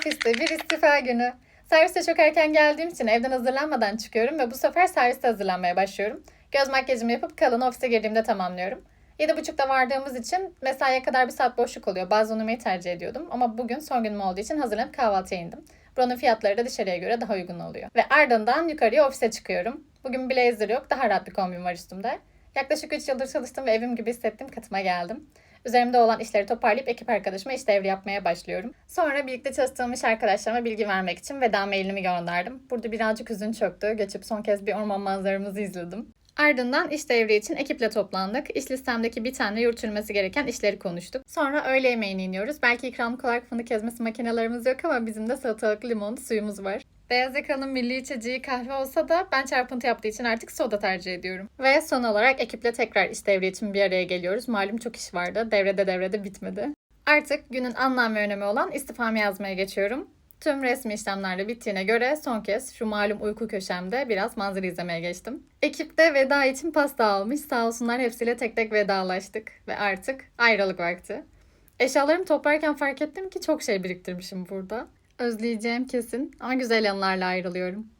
Ofiste bir istifa günü. Serviste çok erken geldiğim için evden hazırlanmadan çıkıyorum ve bu sefer serviste hazırlanmaya başlıyorum. Göz makyajımı yapıp kalanı ofise girdiğimde tamamlıyorum. 7.30'da vardığımız için mesaiye kadar bir saat boşluk oluyor. Bazen uyumayı tercih ediyordum ama bugün son günüm olduğu için hazırlanıp kahvaltıya indim. Buranın fiyatları da dışarıya göre daha uygun oluyor. Ve ardından yukarıya ofise çıkıyorum. Bugün blazer yok, daha rahat bir kombin var üstümde. Yaklaşık 3 yıldır çalıştım ve evim gibi hissettiğim katıma geldim. Üzerimde olan işleri toparlayıp ekip arkadaşıma iş devri yapmaya başlıyorum. Sonra birlikte çalıştığım iş arkadaşlarıma bilgi vermek için veda mailimi gönderdim. Burada birazcık hüzün çöktü. Geçip son kez bir orman manzaramızı izledim. Ardından iş devri için ekiple toplandık. İş listemdeki bir tane yürütülmesi gereken işleri konuştuk. Sonra öğle yemeğine iniyoruz. Belki ikramlık olarak fındık ezmesi makinelerimiz yok ama bizim de salatalıklı limonlu suyumuz var. Beyaz Ekran'ın milli içeceği kahve olsa da ben çarpıntı yaptığı için artık soda tercih ediyorum. Ve son olarak ekiple tekrar iş devri için bir araya geliyoruz. Malum çok iş vardı. Devrede devrede bitmedi. Artık günün anlam ve önemi olan istifamı yazmaya geçiyorum. Tüm resmi işlemlerle bittiğine göre son kez şu malum uyku köşemde biraz manzara izlemeye geçtim. Ekip de veda için pasta almış. Sağ olsunlar hepsiyle tek tek vedalaştık. Ve artık ayrılık vakti. Eşyalarımı toplarken fark ettim ki çok şey biriktirmişim burada. Özleyeceğim kesin ama güzel yanlarla ayrılıyorum.